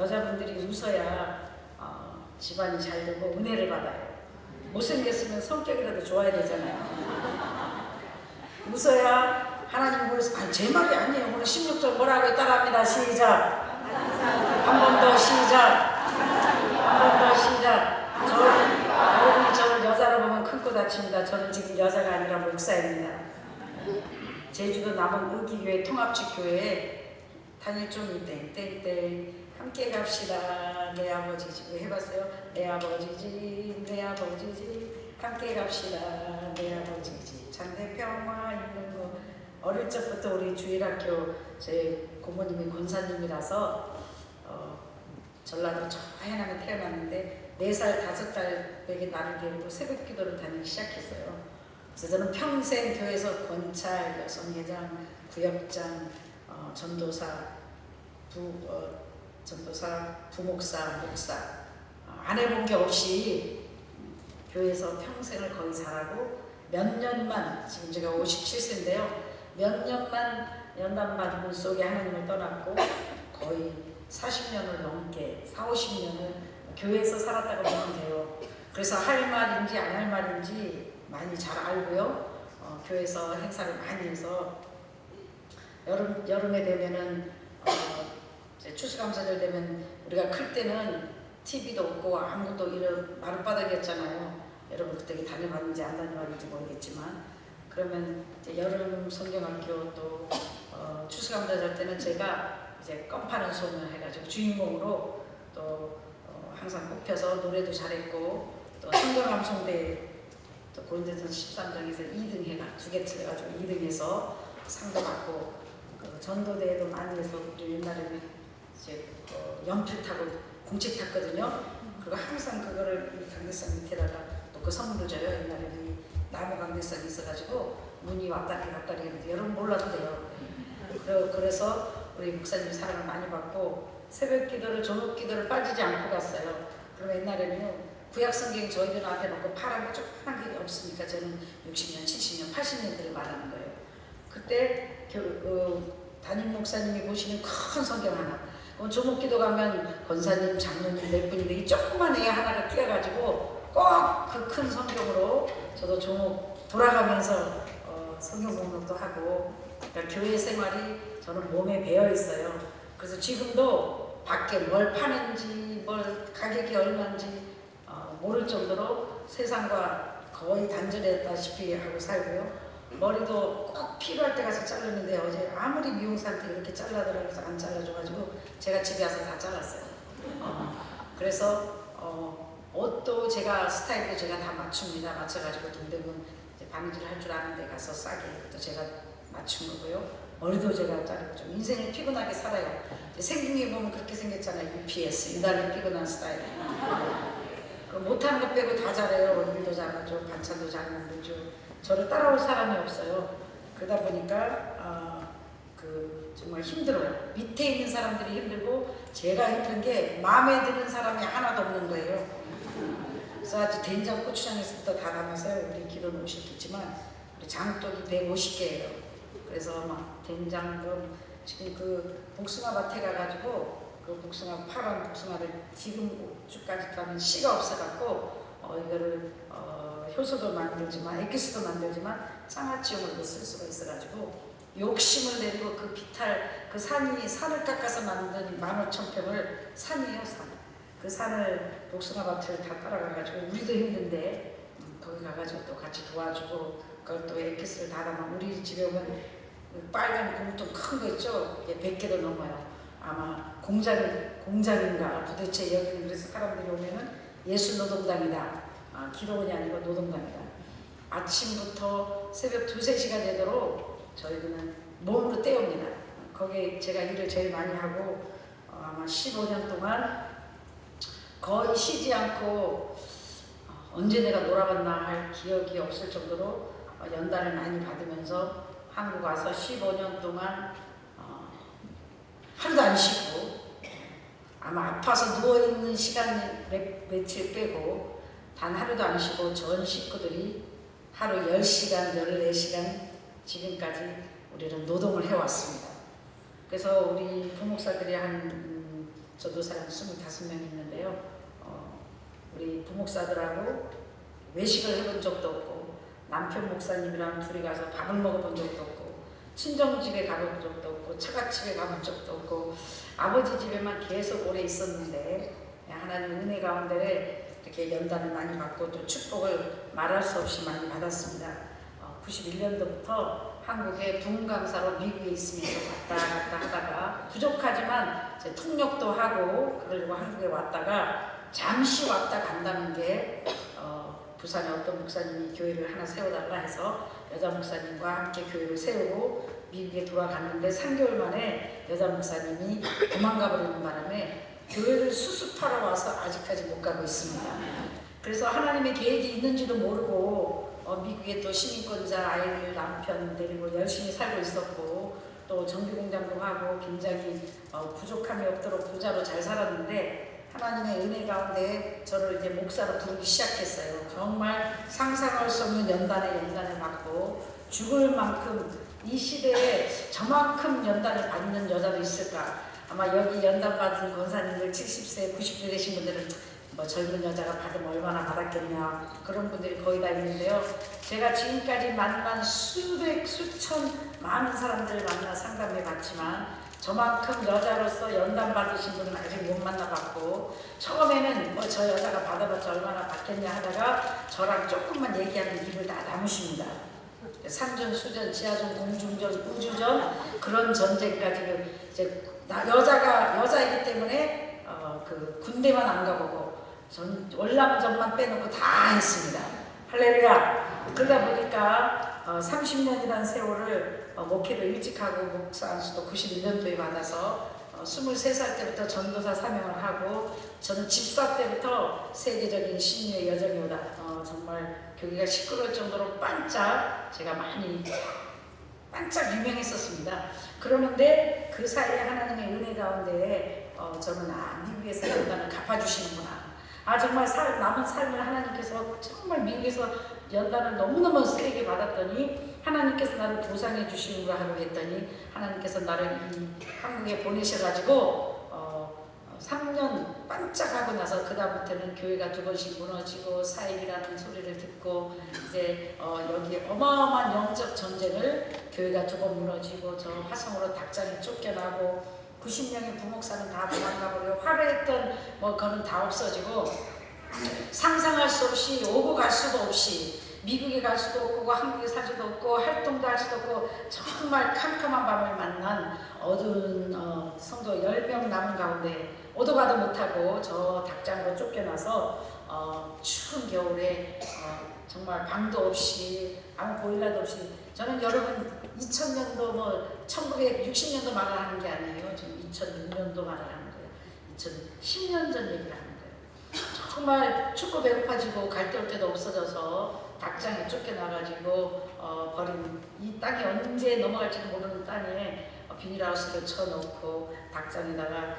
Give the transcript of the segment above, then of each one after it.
여자분들이 웃어야 어, 집안이 잘 되고 은혜를 받아요. 못생겼으면 성격이라도 좋아야 되잖아요. 웃어야 하나님 보여서 아니 제 말이 아니에요. 오늘 16절 뭐라고 따라합니다. 시작. 한 번 더 시작. 한 번 더 시작. 저는 여러분이 저를 여자로 보면 큰코 다칩니다. 저는 지금 여자가 아니라 목사입니다. 제주도 남원 의기교회 통합직교회에 다닐 좀 땡, 땡땡 함께 갑시다. 내 아버지지. 왜 해봤어요? 내 아버지지, 내 아버지지. 함께 갑시다. 내 아버지지. 잔대 평화 있는 거. 어릴 적부터 우리 주일학교 제 고모님이 권사님이라서 어, 전라도 저 하얀하게 태어났는데 네살 다섯 살 되게 나를 데리고 새벽 기도를 다니기 시작했어요. 그래서 저는 평생 교회에서 권찰, 여성회장, 구역장, 어, 전도사, 부, 어, 전도사, 부목사, 목사 어, 안 해본 게 없이 교회에서 평생을 거의 살아고 몇 년만 지금 제가 57세인데요. 몇 년만 연단 받은 속에 하나님을 떠났고 거의 40년을 넘게 4, 50년을 교회에서 살았다고 보면 돼요. 그래서 할 말인지 안 할 말인지 많이 잘 알고요. 어, 교회에서 행사를 많이 해서 여름 여름에 되면은 어, 추수감사절 되면 우리가 클 때는 TV도 없고 아무것도 이런 마룻바닥이었잖아요. 여러분 그때 다녀봤는지 안 다녀봤는지 모르겠지만 그러면 이제 여름 성경학교 또 어, 추수감사절 때는 제가 이제 껌 파는 손을 해가지고 주인공으로 또 어, 항상 뽑혀서 노래도 잘했고 또 성경감성대 또 골든선 13장에서 2등 해가 두 개 틀려가지고 2등 해서 상도 받고 그 전도대회도 많이 해서 옛날에는 이제 어, 연필 타고 공책 탔거든요. 그리고 항상 그거를 이 강대상 밑에다가 또그 선물을 줘요. 옛날에는 이 나무 강대상이 있어가지고 문이 왔다리 갔다리 했는데 여러분. 그래- 그래서 우리 목사님 사랑을 많이 받고 새벽 기도를 저녁 기도를 빠지지 않고 갔어요. 그럼 옛날에는요 구약 성경 저희들 앞에 놓고 파란 게 조그만 게 없으니까 저는 60년, 70년, 80년대를 말하는 거예요. 그때 교, 어, 담임 목사님이 보시는 큰 성경 하나. 그럼 조목기도 가면 권사님, 장로님 몇 분인데 이 조그만 애 하나가 띄어가지고 꼭 그 큰 성경으로 저도 조목 돌아가면서 어, 성경 목록도 하고 그러니까 교회 생활이 저는 몸에 배어 있어요. 그래서 지금도 밖에 뭘 파는지 뭘 가격이 얼마인지 어, 모를 정도로 세상과 거의 단절했다시피 하고 살고요. 머리도 꼭 필요할 때 가서 자르는데 어제 아무리 미용사한테 이렇게 잘라달라고 해서 안 잘라줘가지고 제가 집에 와서 다 잘랐어요. 어, 그래서 어, 옷도 제가 스타일도 제가 다 맞춥니다. 맞춰가지고 동대문 이제 바느질 할줄 아는 데 가서 싸게 또 제가 맞춘 거고요. 머리도 제가 자르고 좀 인생을 피곤하게 살아요. 생긴 게 보면 그렇게 생겼잖아요. UPS 유달리 피곤한 스타일. 그 못하는 것 빼고 다 잘해요. 일도 잘하죠. 반찬도 잘 만들죠. 저를 따라올 사람이 없어요. 그러다 보니까 아, 그 정말 힘들어요. 밑에 있는 사람들이 힘들고 제가 힘든 게 마음에 드는 사람이 하나도 없는 거예요. 그래서 아주 된장 고추장에서부터 다 담아서 우리 기도는 오셨겠지만 우리 장독이 150개예요. 그래서 막 된장금 지금 그 복숭아 밭에 가가지고 그 복숭아 파란 복숭아를 지금까지 가면 씨가 없어갖고 어, 이거를 어, 효소도 만들지만 액기스도 만들지만 장아찌용으로도 쓸 수가 있어가지고 욕심을 내리고 그 비탈 그 산이 산을 깎아서 만든 만오천평을 산이에요 산. 그 산을 복숭아 밭을 다 따라가가지고 우리도 힘든데 음, 거기 가가지고 또 같이 도와주고 그걸 또 액기스를 다 담아 우리 집에 오면 그 빨간 공통 큰 거 있죠? 이게 100개도 넘어요. 아마 공장이 공장인가 도대체 여기는 그래서 사람들이 오면은 예술 노동당이다. 아, 기록원이 아니고 노동당이다. 아침부터 새벽 두세 시간 되도록 저희들은 몸으로 때웁니다. 거기에 제가 일을 제일 많이 하고 어, 아마 15년 동안 거의 쉬지 않고 어, 언제 내가 놀아봤나 할 기억이 없을 정도로 어, 연단을 많이 받으면서 한국 와서 15년 동안 어, 하루도 안 쉬고 아마 아파서 누워있는 시간 몇, 며칠 빼고 단 하루도 안 쉬고 전 식구들이 하루 10시간, 14시간 지금까지 우리는 노동을 해왔습니다. 그래서 우리 부목사들이 한 음, 전도사랑 25명 있는데요. 어, 우리 부목사들하고 외식을 해본 적도 없고 남편 목사님이랑 둘이 가서 밥을 먹어본 적도 없고 친정 집에 가본 적도 없고 처갓집에 가본 적도 없고 아버지 집에만 계속 오래 있었는데 하나님 은혜 가운데 이렇게 연단을 많이 받고 또 축복을 말할 수 없이 많이 받았습니다. 어, 91년도부터 한국에 부흥강사로 미국에 있으면서 왔다 갔다 하다가 부족하지만 이제 통역도 하고 그리고 한국에 왔다가 잠시 왔다 간다는 게 어, 부산에 어떤 목사님이 교회를 하나 세워달라 해서 여자 목사님과 함께 교회를 세우고 미국에 돌아갔는데 3개월 만에 여자 목사님이 도망가 버리는 바람에 교회를 수습하러 와서 아직까지 못 가고 있습니다. 그래서 하나님의 계획이 있는지도 모르고 어, 미국에 또 시민권자 아이들 남편 데리고 열심히 살고 있었고 또 정비공장도 하고 굉장히 어, 부족함이 없도록 부자로 잘 살았는데 하나님의 은혜 가운데 저를 이제 목사로 부르기 시작했어요. 정말 상상할 수 없는 연단에 연단을 받고 죽을 만큼 이 시대에 저만큼 연단을 받는 여자도 있을까? 아마 여기 연단 받은 권사님들 70세, 90세 되신 분들은 뭐 젊은 여자가 받으면 얼마나 받았겠냐 그런 분들이 거의 다 있는데요. 제가 지금까지 만난 수백, 수천 많은 사람들을 만나 상담해 봤지만 저만큼 여자로서 연단 받으신 분은 아직 못 만나봤고 처음에는 뭐 저 여자가 받아봤자 얼마나 받겠냐 하다가 저랑 조금만 얘기하는 입을 다 다무십니다. 산전, 수전, 지하전, 공중전, 우주전 그런 전쟁까지 이제 나 여자가 여자이기 때문에 어, 그 군대만 안 가보고 전 월남전만 빼놓고 다 했습니다. 할렐루야. 그러다 보니까 어, 30년이라는 세월을 어, 목회를 일찍 하고 목사 안수도 91년도에 받아서 어, 23살 때부터 전도사 사명을 하고 저는 집사 때부터 세계적인 신유의 여정이 오다 어, 정말 교회가 시끄러울 정도로 반짝 제가 많이 반짝 유명했었습니다. 그러는데 그 사이에 하나님의 은혜 가운데 어, 저는 아 미국에서 연단을 갚아주시는구나. 아 정말 살, 남은 삶을 하나님께서 정말 미국에서 연단을 너무너무 세게 받았더니 하나님께서 나를 보상해 주시는가 하고 했더니 하나님께서 나를 이 한국에 보내셔가지고 어, 3년 반짝하고 나서 그 다음부터는 교회가 두 번씩 무너지고 사익이라는 소리를 듣고 이제 어, 여기 어마어마한 영적 전쟁을 교회가 두 번 무너지고 저 화성으로 닭장에 쫓겨나고 90명의 부목사는 다 도망가버리고 화려했던 뭐 그거는 다 없어지고 상상할 수 없이 오고 갈 수도 없이 미국에 갈 수도 없고 한국에 살 수도 없고 활동도 할 수도 없고 정말 캄캄한 밤을 만난 어두운 어, 성도 10명 남은 가운데 오도 가도 못하고 저 닭장으로 쫓겨나서 어, 추운 겨울에 어, 정말 방도 없이 아무 보일러도 없이 저는 여러분 2000년도 뭐 1960년도 말을 하는 게 아니에요. 지금 2006년도 말을 하는 거예요. 2010년 전 얘기를 하는 거예요. 정말 춥고 배고파지고 갈 데 올 데도 없어져서 닭장에 쫓겨나가지고 어, 버린 이 땅이 언제 넘어갈지도 모르는 땅에 어, 비닐하우스를 쳐놓고 닭장에다가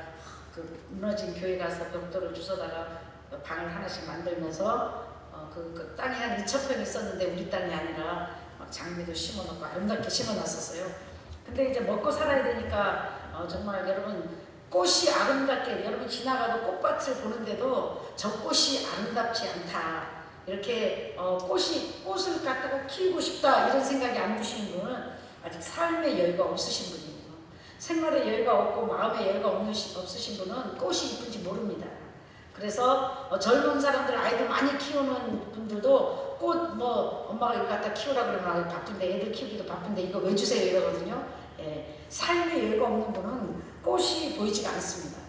그 무너진 교회 가서 벽돌을 주워다가 방을 하나씩 만들면서 어, 그, 그 땅이 한 2천 평 있었는데 우리 땅이 아니라 막 장미도 심어놓고 아름답게 심어놨었어요. 근데 이제 먹고 살아야 되니까 어, 정말 여러분 꽃이 아름답게 여러분 지나가도 꽃밭을 보는데도 저 꽃이 아름답지 않다. 이렇게 어, 꽃이 꽃을 갖다가 키우고 싶다 이런 생각이 안 드시는 분은 아직 삶의 여유가 없으신 분이에요. 생활의 여유가 없고 마음의 여유가 없으신 분은 꽃이 이쁜지 모릅니다. 그래서 어, 젊은 사람들 아이들 많이 키우는 분들도 꽃 뭐 엄마가 이거 갖다 키우라 그러면 아 바쁜데 애들 키우기도 바쁜데 이거 왜 주세요 이러거든요. 예, 삶의 여유가 없는 분은 꽃이 보이지가 않습니다.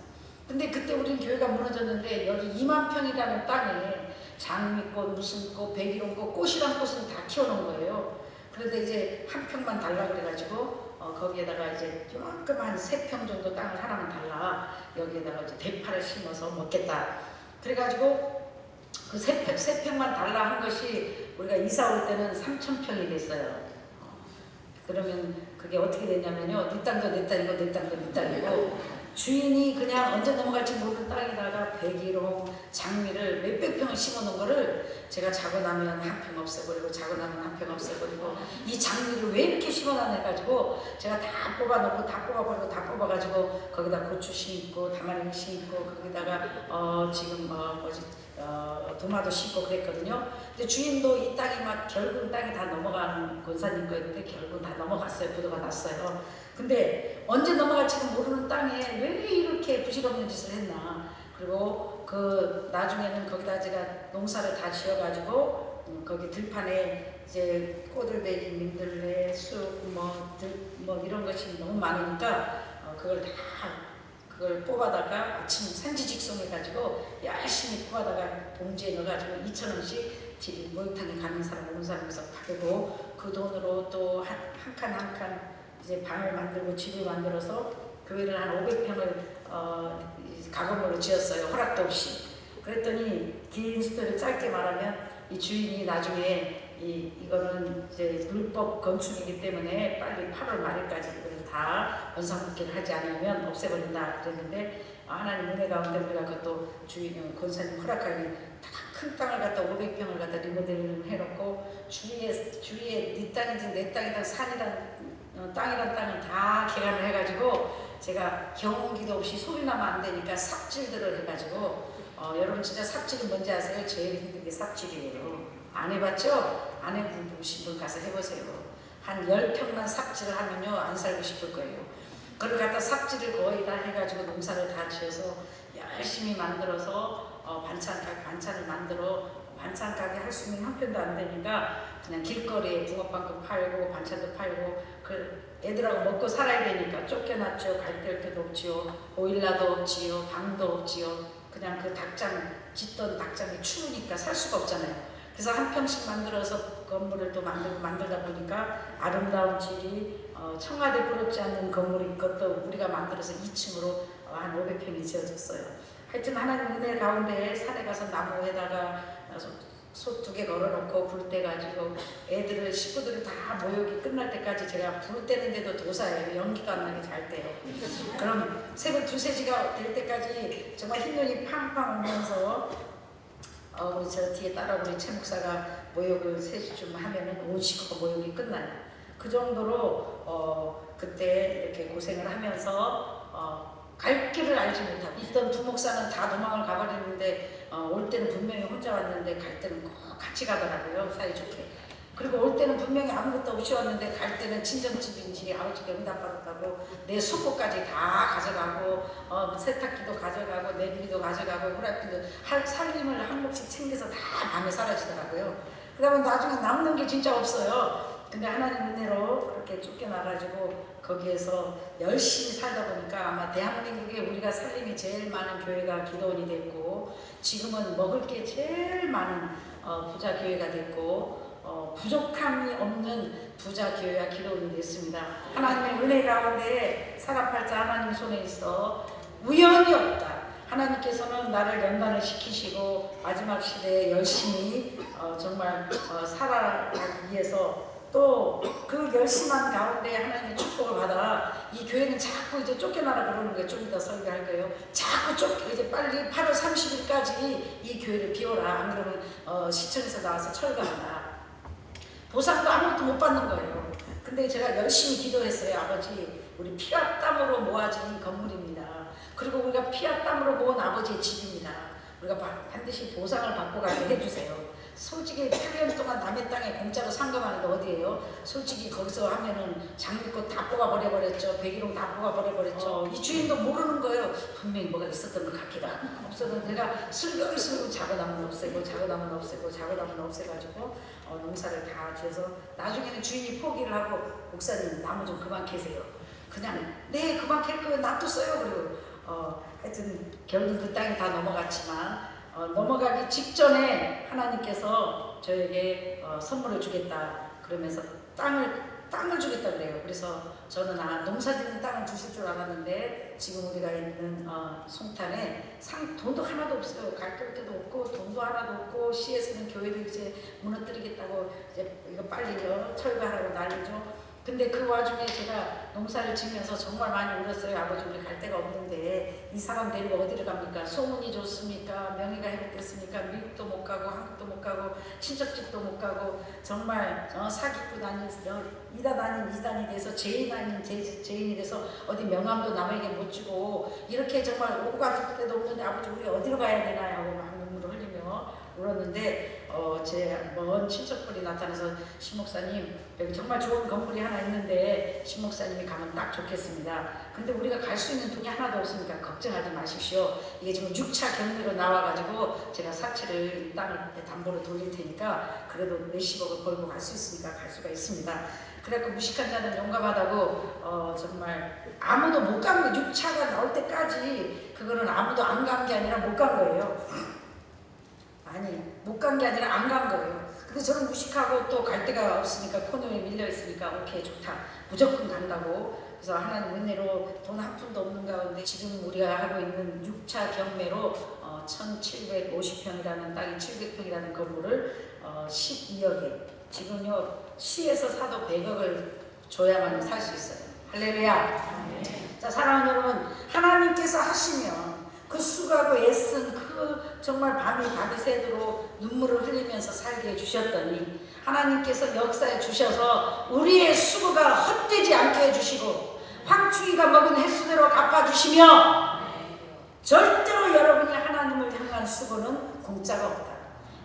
근데 그때 우리는 교회가 무너졌는데 여기 2만 평이라는 땅에 장미꽃, 무슨 꽃, 백일홍꽃, 꽃이란 꽃은 다 키워놓은 거예요. 그런데 이제 한 평만 달라 그래가지고 어, 거기에다가 이제 요만큼 한세 평 정도 땅을 하나만 달라 여기에다가 이제 대파를 심어서 먹겠다. 그래가지고 그 세 평, 세 평만 달라 한 것이 우리가 이사 올 때는 3천 평이 됐어요. 어, 그러면 그게 어떻게 됐냐면요. 네 땅도 내 땅이고 내 땅도 네 땅이고 주인이 그냥 언제 넘어갈지 모르는 땅에다가 백일홍, 장미를 몇백 평을 심어놓은 거를 제가 자고 나면 한 평 없애버리고 자고 나면 한 평 없애버리고 이 장미를 왜 이렇게 심어놨나 해가지고 제가 다 뽑아놓고 다 뽑아버리고 다 뽑아가지고 거기다 고추 심고 다마리 심고 거기다가 어 지금 뭐 뭐지 어 도마도 심고 그랬거든요. 근데 주인도 이 땅이 막 결국 땅이 다 넘어가는 권사님 거였는데 결국 다 넘어갔어요. 부도가 났어요. 근데 언제 넘어갈지도 모르는 땅에 왜이 부질없는 짓을 했나. 그리고 그 나중에는 거기다 제가 농사를 다 지어가지고 음, 거기 들판에 이제 꼬들배기, 민들레, 쑥, 뭐, 들, 뭐 이런 것이 너무 많으니까 어, 그걸 다 그걸 뽑아다가 아침 산지직송해가지고 열심히 뽑아다가 봉지에 넣어가지고 2천 원씩 집이 목욕탕에 가는 사람 오는 사람에서 받고 그 돈으로 또한한칸 한 칸 이제 방을 만들고 집을 만들어서 교회를 한 500평을 어, 이 가건물로 지었어요. 허락도 없이. 그랬더니 긴 스토리 짧게 말하면 이 주인이 나중에 이 이거는 이제 불법 건축이기 때문에 빨리 8월 말일까지 다 원상복귀를 하지 않으면 없애버린다 그랬는데 아, 하나님 은혜 가운데 우리가 그것도 주인 권사님 허락하니 다 큰 땅을 갖다 500평을 갖다 리모델링을 해놓고 주위에 주위에 네 땅인지 내 땅이든 산이란 어, 땅이란 땅을 다 개간을 해가지고 제가 경운기도 없이 소리 나면 안 되니까 삽질들을 해가지고 어, 여러분 진짜 삽질이 뭔지 아세요? 제일 힘든 게 삽질이에요. 안 해봤죠? 안 해보신 분 가서 해보세요. 한 10평만 삽질을 하면요 안 살고 싶을 거예요. 그걸 갖다 삽질을 거의 다 해가지고 농사를 다 지어서 열심히 만들어서 어, 반찬 반찬을 만들어 반찬 가게 할 수 있는 형편도 안 되니까 그냥 길거리에 붕어빵도 팔고 반찬도 팔고 그 애들하고 먹고 살아야 되니까 쫓겨났죠. 갈 데도 없지요. 보일러도 없지요. 방도 없지요. 그냥 그 닭장 짓던 닭장이 추우니까 살 수가 없잖아요. 그래서 한 평씩 만들어서 건물을 또 만들고 만들다 보니까 아름다운 질이 어, 청와대 부럽지 않는 건물이 그것도 우리가 만들어서 2층으로 한 500평이 지어졌어요. 하여튼 하나님 은혜 가운데 산에 가서 나무에다가 솥 두개 걸어놓고 불 때 가지고 애들을 식구들을 다 모욕이 끝날 때까지 제가 불 때는데도 도사예요. 연기가 안 나게 잘 때요. 그럼 새벽 두세 시가 될 때까지 정말 흰눈이 팡팡 오면서 어, 우리 저 뒤에 따라 우리 최 목사가 모욕을 세시쯤 하면은 온 식구가 모욕이 끝나요. 그 정도로 어, 그때 이렇게 고생을 하면서 어, 갈 길을 알지 못하고 있던 부목사는 다 도망을 가버리는데 어, 올 때는 분명히 혼자 왔는데 갈 때는 꼭 같이 가더라고요 사이좋게. 그리고 올 때는 분명히 아무것도 없이 왔는데 갈 때는 친정집인지 아버지가 응답받았다고 내 속옷까지 다 가져가고 어, 세탁기도 가져가고 내비도 가져가고 후라이팬도 할 살림을 한 몫씩 챙겨서 다 밤에 사라지더라고요. 그 다음에 나중에 남는 게 진짜 없어요. 근데 하나님 은혜로 그렇게 쫓겨나가지고 거기에서 열심히 살다 보니까 아마 대한민국에 우리가 살림이 제일 많은 교회가 기도원이 됐고 지금은 먹을 게 제일 많은 어, 부자 교회가 됐고 어, 부족함이 없는 부자 교회가 기도원이 됐습니다. 하나님의 은혜 가운데 사랑팔자 하나님 손에 있어 우연이 없다. 하나님께서는 나를 연단을 시키시고 마지막 시대에 열심히 어, 정말 어, 살아가기 위해서 또 그 열심한 가운데 하나님의 축복을 받아 이 교회는 자꾸 이제 쫓겨나라 그러는 거예요. 좀 이따 설교할 거예요. 자꾸 쫓 이제 빨리 8월 30일까지 이 교회를 비워라. 안 그러면 어, 시청에서 나와서 철거한다. 보상도 아무것도 못 받는 거예요. 근데 제가 열심히 기도했어요. 아버지, 우리 피와 땀으로 모아진 건물입니다. 그리고 우리가 피와 땀으로 모은 아버지의 집입니다. 우리가 바- 반드시 보상을 받고 가게 해주세요. 솔직히 8년 동안 남의 땅에 공짜로 상금하는 게 어디예요? 솔직히 거기서 하면은 장미꽃 다 뽑아버려버렸죠. 백일홍 다 뽑아버려버렸죠. 이 주인도 모르는 거예요. 분명히 뭐가 있었던 것 같기도 하고 없어도 내가 슬금슬금 작은 없애고 작은 나무 없애고 작은 나무 없애가지고 어, 농사를 다 지어서 나중에는 주인이 포기를 하고 목사님 나무 좀 그만 캐세요. 그냥 네 그만 캘 거예요. 놔뒀어요. 그리고 어, 하여튼 결국 그 땅이 다 넘어갔지만 어, 넘어가기 직전에 하나님께서 저에게 어, 선물을 주겠다 그러면서 땅을 땅을 주겠다 그래요. 그래서 저는 아, 농사짓는 땅을 주실 줄 알았는데 지금 우리가 있는 어, 송탄에 상 돈도 하나도 없어요. 갈 데도 없고 돈도 하나도 없고 시에서는 교회를 이제 무너뜨리겠다고 이제 이거 빨리 요 철거하라고 난리죠. 근데 그 와중에 제가 농사를 지면서 정말 많이 울었어요. 아버지 우리 갈 데가 없는데 이 사람 데리고 어디를 갑니까? 소문이 좋습니까? 명예가 회복됐습니까? 미국도 못 가고 한국도 못 가고 친척집도 못 가고 정말 어, 사기꾼 어, 이단 아닌 이단이 돼서 죄인 아닌 죄, 죄인이 돼서 어디 명함도 남에게 못 주고 이렇게 정말 오고 가질 데도 없는데 아버지 우리 어디로 가야 되나요? 하고 막 눈물을 흘리며 울었는데 어, 제먼 친척분이 나타나서 신 목사님 여기 정말 좋은 건물이 하나 있는데 신 목사님이 가면 딱 좋겠습니다. 근데 우리가 갈 수 있는 돈이 하나도 없으니까 걱정하지 마십시오. 이게 지금 6차 경매로 나와가지고 제가 사채를 이 땅을 담보로 돌릴 테니까 그래도 몇십억을 벌고 갈 수 있으니까 갈 수가 있습니다. 그래갖고 무식한 자는 용감하다고 어, 정말 아무도 못 간 거, 6차가 나올 때까지 그거는 아무도 안 간 게 아니라 못 간 거예요. 아니 못 간 게 아니라 안 간 거예요. 근데 저는 무식하고 또 갈 데가 없으니까 코너에 밀려 있으니까 오케이 좋다. 무조건 간다고. 그래서 하나님 은혜로 돈 한 푼도 없는 가운데 지금 우리가 하고 있는 6차 경매로 어, 1750평이라는 땅이 700평이라는 건물을 어, 12억에 지금요 시에서 사도 100억을 줘야만 살 수 있어요. 할렐루야. 자 사랑하는 여러분 하나님께서 하시면 그 수고하고 애쓴 그 정말 밤이 밤이 새도록 눈물을 흘리면서 살게 해주셨더니 하나님께서 역사해 주셔서 우리의 수고가 헛되지 않게 해주시고 황충이가 먹은 횟수대로 갚아주시며 절대로 여러분이 하나님을 향한 수고는 공짜가 없다.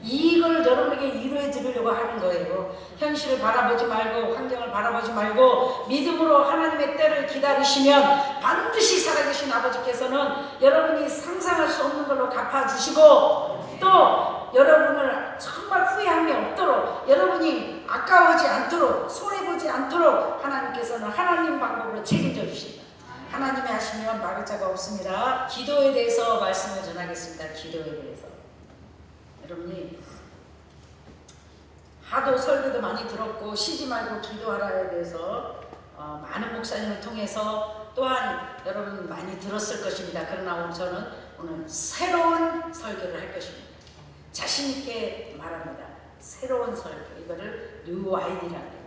이걸 여러분에게 이루어 드리려고 하는 거예요. 현실을 바라보지 말고 환경을 바라보지 말고 믿음으로 하나님의 때를 기다리시면 반드시 살아계신 아버지께서는 여러분이 상상할 수 없는 걸로 갚아주시고 또 여러분을 정말 후회함이 없도록 여러분이 아까워지 않도록 손해보지 않도록 하나님께서는 하나님 방법으로 책임져 주신다. 하나님이 하시면 막을 자가 없습니다. 기도에 대해서 말씀을 전하겠습니다. 기도에 대해서. 여러분이 하도 설교도 많이 들었고 쉬지 말고 기도하라에 대해서 어, 많은 목사님을 통해서 또한 여러분 많이 들었을 것입니다. 그러나 오늘 저는 오늘 새로운 설교를 할 것입니다. 자신 있게 말합니다. 새로운 설교 이거를 뉴 아이디라고.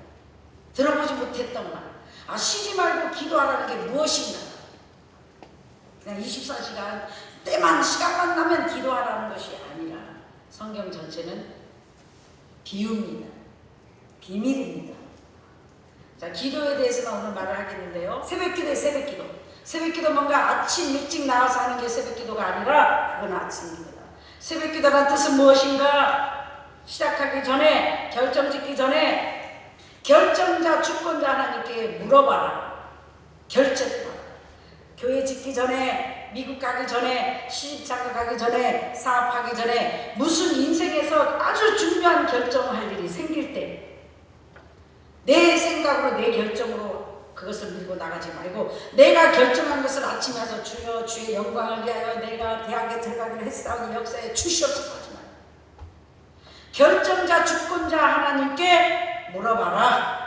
들어보지 못했던 말. 아 쉬지 말고 기도하라는 게 무엇인가? 그냥 24시간 때만 시간만 나면 기도하라는 것이 아니라 성경 전체는 비유입니다. 비밀입니다. 자, 기도에 대해서만 오늘 말을 하겠는데요. 새벽 기도에 새벽 기도. 새벽 기도 뭔가 아침 일찍 나와서 하는 게 새벽 기도가 아니라 그건 아침 기도다. 새벽 기도란 뜻은 무엇인가? 시작하기 전에, 결정 짓기 전에 결정자, 주권자 하나님께 물어봐라. 결정해라. 교회 짓기 전에, 미국 가기 전에, 시집 장가 가기 전에, 사업하기 전에 무슨 인생에서 아주 중요한 결정을 할 일이 생길 때 내 생각으로 내 결정으로 그것을 밀고 나가지 말고 내가 결정한 것을 아침에 와서 주여 주의 영광을 위하여 내가 대학에 들어가기로 했사오니 역사에 주시옵소서 하지 말고 결정자 주권자 하나님께 물어봐라.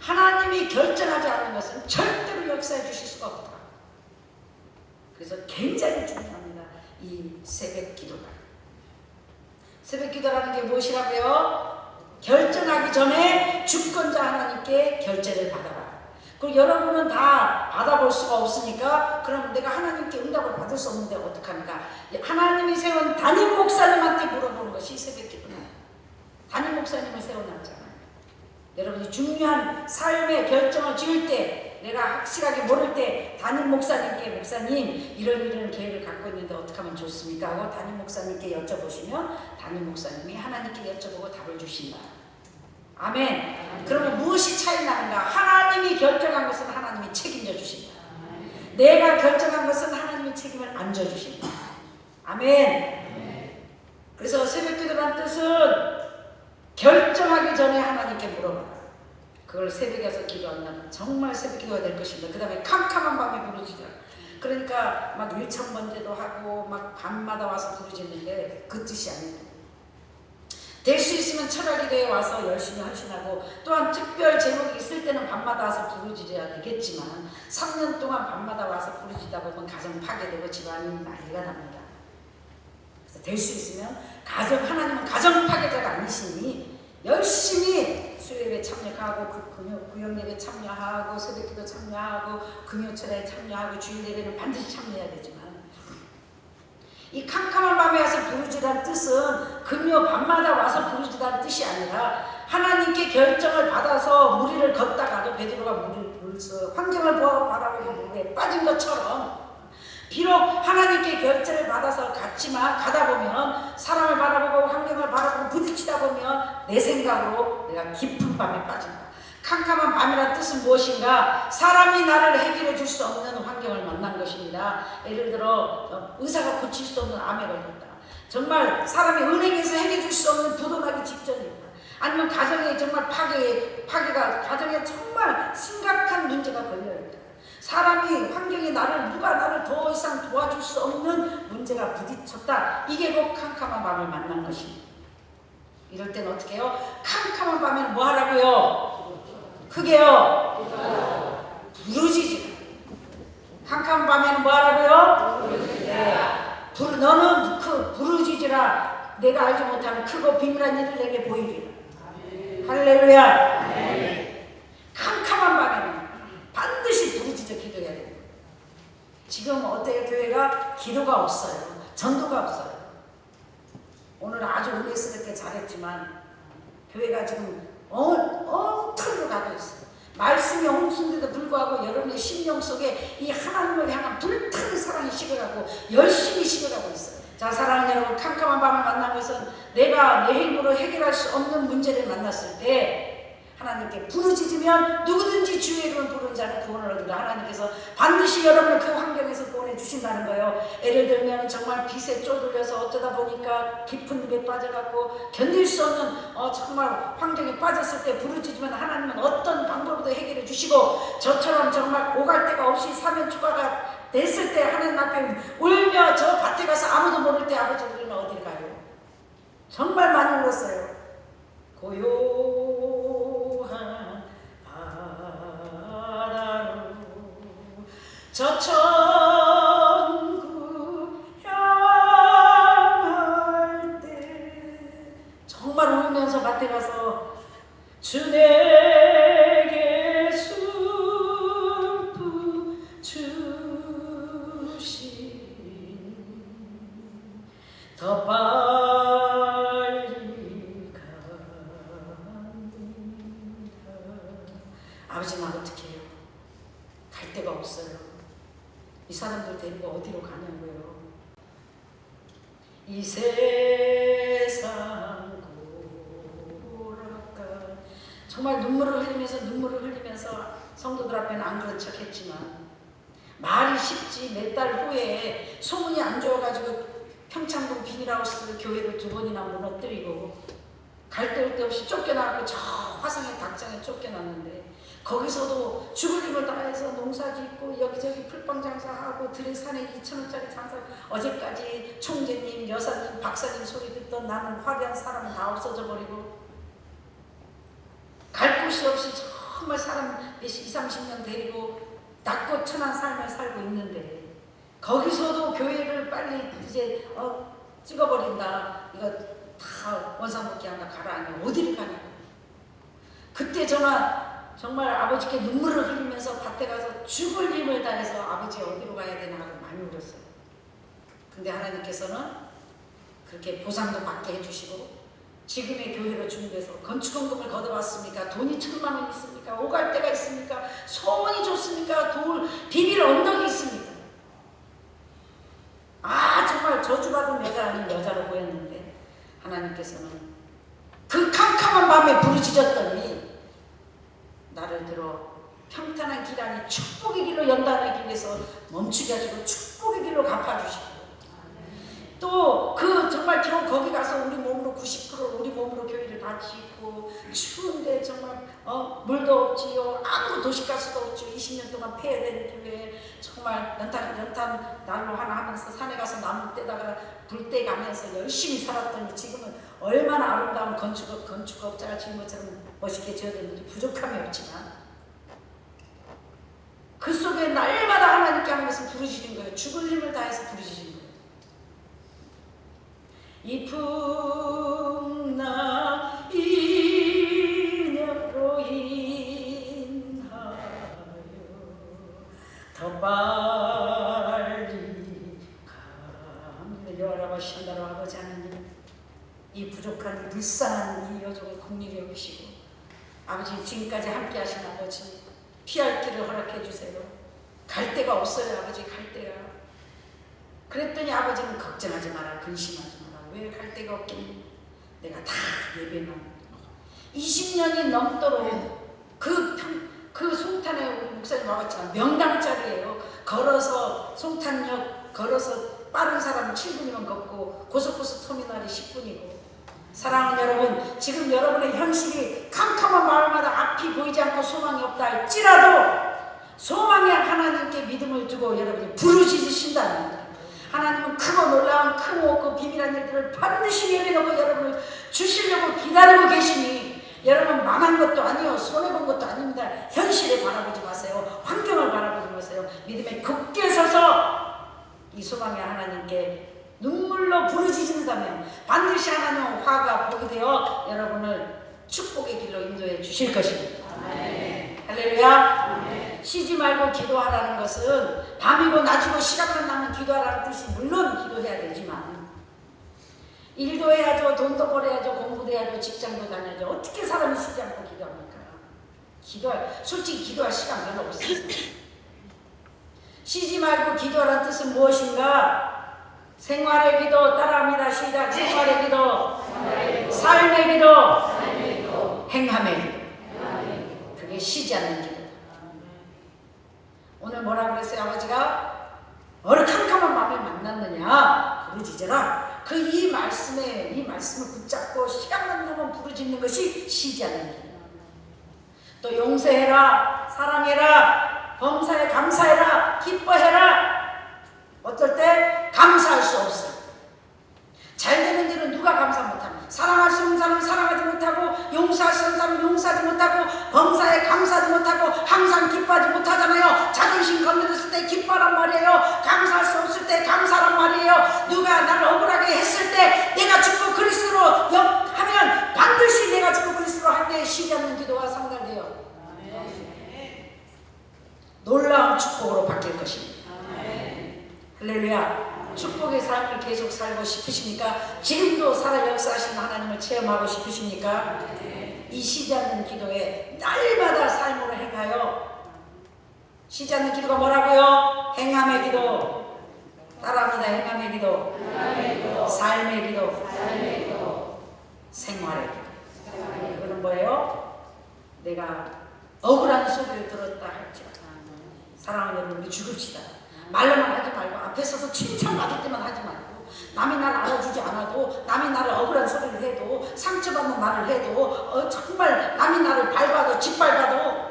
하나님이 결정하지 않은 것은 절대로 역사해 주실 수가 없다 그래서 굉장히 중요합니다 이 새벽 기도가 새벽 기도라는 게 무엇이라고요? 결정하기 전에 주권자 하나님께 결제를 받아라. 그리고 여러분은 다 받아볼 수가 없으니까 그럼 내가 하나님께 응답을 받을 수 없는데 어떡합니까? 하나님이 세운 담임 목사님한테 물어보는 것이 새벽 기도는 담임 목사님을 세워놨잖아요. 여러분이 중요한 삶의 결정을 지을 때 내가 확실하게 모를 때 담임 목사님께 목사님 이런 이런 계획을 갖고 있는데 어떻게 하면 좋습니까? 하고 담임 목사님께 여쭤보시면 담임 목사님이 하나님께 여쭤보고 답을 주신다. 아멘. 그러면 무엇이 차이 나는가? 하나님이 결정한 것은 하나님이 책임져 주신다. 내가 결정한 것은 하나님이 책임을 안 져 주신다. 아멘. 그래서 새벽 기도란 뜻은 결정하기 전에 하나님께 물어봐라. 그걸 새벽에 와서 기도하면 정말 새벽 기도가 될 것입니다. 그 다음에 캄캄한 밤에 부르짖어. 그러니까 막 일천번제도 하고 막 밤마다 와서 부르짖는데 그 뜻이 아닙니다. 될수 있으면 철학기도에 와서 열심히 헌신하고 또한 특별 제목이 있을 때는 밤마다 와서 부르짖어야 되겠지만 3년 동안 밤마다 와서 부르짖다 보면 가정 파괴되고 집안이 난리가 납니다. 그래서 될 수 있으면 가정 하나님은 가정 파괴자가 아니시니 열심히 수요일에 참여하고 그 금요 구역예배 참여하고 새벽기도 참여하고 금요철에 참여하고 주일 예배는 반드시 참여해야 되지만 이 캄캄한 밤에 와서 부르짖다는 뜻은 금요 밤마다 와서 부르짖다는 뜻이 아니라 하나님께 결정을 받아서 무리를 걷다가도 베드로가 물을 물서 환경을 보아 바라보고 물에 빠진 것처럼 비록 하나님께 결정을 받아서 갔지만 가다 보면 사람을 바라보고 환경을 바라보고 부딪히다 보면 내 생각으로 내가 깊은 밤에 빠진다. 캄캄한 밤이란 뜻은 무엇인가? 사람이 나를 해결해 줄 수 없는 환경을 만난 것입니다. 예를 들어 어, 의사가 고칠 수 없는 암에 걸렸다. 정말 사람이 은행에서 해결해 줄 수 없는 부도나기 직전이다. 아니면 가정에 정말 파괴, 파괴가 가정에 정말 심각한 문제가 걸려 있다. 환경이 나를 누가 나를 더 이상 도와줄 수 없는 문제가 부딪혔다. 이게 곧 캄캄한 밤을 만난 것입니다. 이럴 땐 어떻게 해요? 캄캄한 밤에는 뭐 하라고요? 크게요. 부르짖으라. 캄캄한 밤에는 뭐 하라고요? 네. 부르, 너는 그 부르짖으라. 내가 알지 못하는 크고 비밀한 일을 내게 보이리라. 할렐루야. 캄캄한 밤에는 반드시 부르짖어 기도해야 돼요. 지금 어때요? 교회가 기도가 없어요. 전도가 없어요. 오늘 아주 은혜스럽게 잘했지만 교회가 지금 엉, 엉터리로 가고 있어요. 말씀이 홍수인데도 불구하고 여러분의 심령 속에 이 하나님을 향한 불타는 사랑이 식어가고 열심히 식어가고 있어요. 자, 사랑하는 여러분, 캄캄한 밤을 것은 내가 내 힘으로 해결할 수 없는 문제를 만났을 때 하나님께 부르짖으면 누구든지 주의 이름을 부르는 자는 구원을 얻으라 하나님께서 반드시 여러분을 그 환경에서 구원해 주신다는 거예요. 예를 들면 정말 빛에 쪼들려서 어쩌다 보니까 깊은 늪에 빠져갖고 견딜 수 없는 어, 정말 환경에 빠졌을 때 부르짖으면 하나님은 어떤 방법으로 해결해 주시고 저처럼 정말 오갈 데가 없이 사면 추가가 됐을 때 하나님 앞에 울며 저 밭에 가서 아무도 모를 때 아버지 우리는 어딜 가요? 정말 많이 울었어요. 고요 정말 울면서 밭에 가서 주내 데리고 어디로 가냐고요. 이 세상 고락가 정말 눈물을 흘리면서 눈물을 흘리면서 성도들 앞에는 안 그런 척 했지만 말이 쉽지 몇 달 후에 소문이 안 좋아가지고 평창동 비닐하우스 교회를 두 번이나 무너뜨리고 갈 데 없이 쫓겨나고 저 화성의 닭장에 쫓겨났는데 거기서도 죽을 힘을 다해서 농사 짓고 여기저기 풀빵 장사하고 들의산에 2천원짜리 장사 어제까지 총재님, 여사님, 박사님 소리 듣던 나는 화려한 사람은 다 없어져 버리고 갈 곳이 없이 정말 사람 20, 30년 데리고 낮고 천한 삶을 살고 있는데 거기서도 교회를 빨리 이제 어, 찍어버린다. 이거 다 원상복귀 한다 가라앉아 어디를 가냐. 그때 저는 정말 아버지께 눈물을 흘리면서 밭에 가서 죽을 힘을 다해서 아버지 어디로 가야 되나 하고 많이 울었어요. 근데 하나님께서는 그렇게 보상도 받게 해주시고 지금의 교회로 준비해서 건축원금을 걷어봤습니까? 돈이 천만 원 있습니까? 오갈 데가 있습니까? 소문이 좋습니까? 돌 비빌 언덕이 있습니까? 아 정말 저주받은 여자 아닌 여자로 보였는데 하나님께서는 그 캄캄한 밤에 부르짖었더니 나를 들어 평탄한 길 안에 축복의 길로 연단하기 위해서 멈추게 하시고 축복의 길로 갚아주시고. 또 그 정말 저 거기 가서 우리 몸으로 90% 우리 몸으로 교회를 다 짓고 추운데 정말 어 물도 없지요. 아무 도시가스도 없지요 20년 동안 폐해된 교회. 정말 연탄 연탄 난로 하나 하면서 산에 가서 나무 떼다가 불 떼 가면서 열심히 살았더니 지금은 얼마나 아름다운 건축, 건축업자가 지은 것처럼 멋있게 지어졌는지 부족함이 없지만 그 속에 날마다 하나님께 하면서 부르시는 거예요. 죽을 힘을 다해서 부르시는 거예요. 이 풍나 이더 빨리 가면 여호와 신다로 아버지 하나님 이 부족한 불쌍한 이 여종을 국리히 여기시고 아버지 지금까지 함께 하신 아버지 피할 길을 허락해 주세요. 갈 데가 없어요 아버지 갈 데가 그랬더니 아버지는 걱정하지 마라 근심하지 마라. 왜 갈 데가 없겠니 내가 다 예배만 20년이 넘도록 그, 평- 그 송탄에 목사님 와봤지만 명당짜리예요. 걸어서 송탄역 걸어서 빠른 사람은 7분이면 걷고 고속버스 터미널이 10분이고 사랑하는 여러분 지금 여러분의 현실이 캄캄한 마을마다 앞이 보이지 않고 소망이 없다 할지라도 소망의 하나님께 믿음을 두고 여러분이 부르짖으신다는 하나님은 크고 놀라운 크고 그 비밀한 일들을 반드시 예배놓고 여러분을 주시려고 기다리고 계시니 여러분 망한 것도 아니요 손해본 것도 아닙니다. 현실을 바라보지 마세요. 환경을 바라보지 마세요. 믿음에 굳게 서서 이 소망의 하나님께 눈물로 부르짖는다면 반드시 하나님은 화가 복이 되어 여러분을 축복의 길로 인도해 주실 것입니다. 할렐루야. 쉬지 말고 기도하라는 것은 밤이고 낮이고 시간만 나면 기도하라는 뜻이 물론 기도해야 되지만 일도 해야죠 돈도 벌어야죠 공부도 해야죠 직장도 다녀야죠. 어떻게 사람이 쉬지 않고 기도합니까? 기도할 솔직히 기도할 시간 별로 없어요 쉬지 말고 기도하라는 뜻은 무엇인가 생활의 기도 따라합니다. 시작. 생활의 기도. 삶의 기도. 행함의 기도. 그게 쉬지 않는 기도다 오늘 뭐라 그랬어요 아버지가? 어느 캄캄한 밤에 만났느냐? 부르짖어라. 그 이 말씀에 이 말씀을 붙잡고 시간 만 나면 부르짖는 것이 쉬지 않는 길. 또 용서해라 사랑해라 범사에 감사해라 기뻐해라 어떨 때 감사할 수 없어요 잘 되는 일은 누가 감사 못합니까? 사랑할 수 없는 사람은 사랑하지 못하고 용서할 수 없는 사람은 용서하지 못하고 범사에 감사하지 못하고 항상 기뻐하지 못하잖아요. 자존심 건드렸을 때 기뻐란 말이에요. 감사할 수 없을 때 감사란 말이에요. 누가 나를 억울하게 했을 때 내가 죽고 그리스도로 역 하면 반드시 내가 죽고 그리스도로 할 때 쉬지 않는 기도가 상달돼요. 놀라운 축복으로 바뀔 것입니다. 할렐루야. 축복의 삶을 계속 살고 싶으십니까? 지금도 살아 역사하시는 하나님을 체험하고 싶으십니까? 이 쉬지 않는 기도에 날마다 삶으로 행하여 쉬지 않는 기도가 뭐라고요? 행함의 기도 따라합니다. 행함의 기도 삶의 기도 생활의 기도 이거는 뭐예요? 내가 억울한 소리를 들었다 할지라도 사랑하는 우리 죽읍시다. 말로만 하지 말고 앞에 서서 칭찬받을 때만 하지 말고 남이 나를 알아주지 않아도 남이 나를 억울한 소리를 해도 상처받는 말을 해도 어, 정말 남이 나를 밟아도 짓밟아도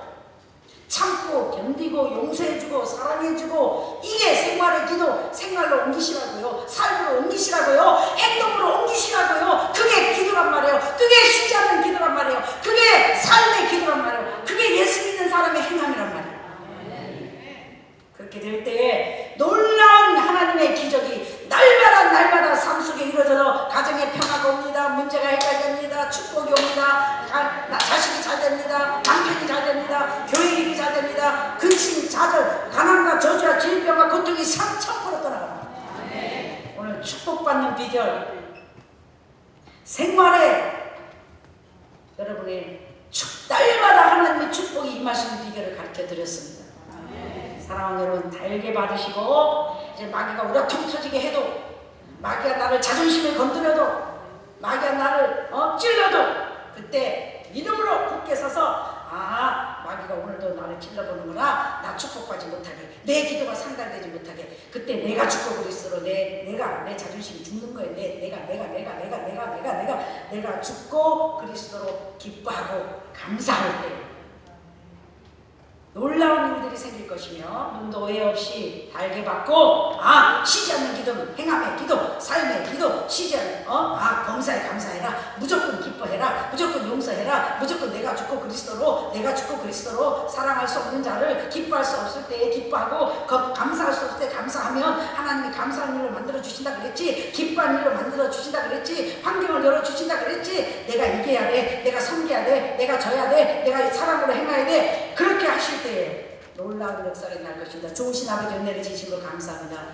참고 견디고 용서해주고 사랑해주고 이게 생활의 기도 생활로 옮기시라고요 삶으로 옮기시라고요 행동으로 옮기시라고요 그게 기도란 말이에요 그게 쉬지 않는 기도란 말이에요 그게 삶의 기도란 말이에요 그게 예수 믿는 사람의 행함이란 말이에요 그렇게 될 때에 놀라운 하나님의 기적이 날마다 날마다 삶 속에 이루어져서 가정에 평화가 옵니다. 문제가 해결됩니다. 축복이 옵니다. 가- 나- 자식이 잘 됩니다. 남편이 잘 됩니다. 교회 일이 잘 됩니다. 근심, 좌절, 가난과 저주와 질병과 고통이 3천%로 떠나갑니다. 오늘 축복받는 비결 생활에 여러분의 축, 날마다 하나님의 축복이 임하시는 비결을 가르쳐 드렸습니다. 사랑하는 여러분 달게 받으시고 이제 마귀가 우리가 통 터지게 해도 마귀가 나를 자존심에 건드려도 마귀가 나를 어, 찔러도 그때 믿음으로 굳게 서서 아 마귀가 오늘도 나를 찔러보는구나. 나 축복받지 못하게 내 기도가 상달되지 못하게. 그때 내가 죽고 그리스도로 내 내가 내 자존심이 죽는 거예요. 내 내가 내가 내가 내가 내가 내가 내가 내가 죽고 그리스도로 기뻐하고 감사할 때 놀라운 일들이 생길 것이며 눈도 오해 없이 달게 받고 아 쉬지 않는 기도는 행함의 기도 삶의 기도 쉬지 않는 어아 범사에 감사해라 무조건 기뻐해라 무조건 용서해라 무조건 내가 죽고 그리스도로 내가 죽고 그리스도로 사랑할 수 없는 자를 기뻐할 수 없을 때에 기뻐하고 거- 감사할 수 없을 때 감사하면 하나님이 감사한 일로 만들어 주신다 그랬지 기뻐한 일로 만들어 주신다 그랬지 환경을 열어 주신다 그랬지 내가 이겨야 돼 내가 섬겨야 돼 내가 져야 돼 내가 사랑으로 행해야 돼 그렇게 하실 때에 놀라운 역사가 날 것입니다. 좋으신 아버지 은혜를 진심으로 감사합니다.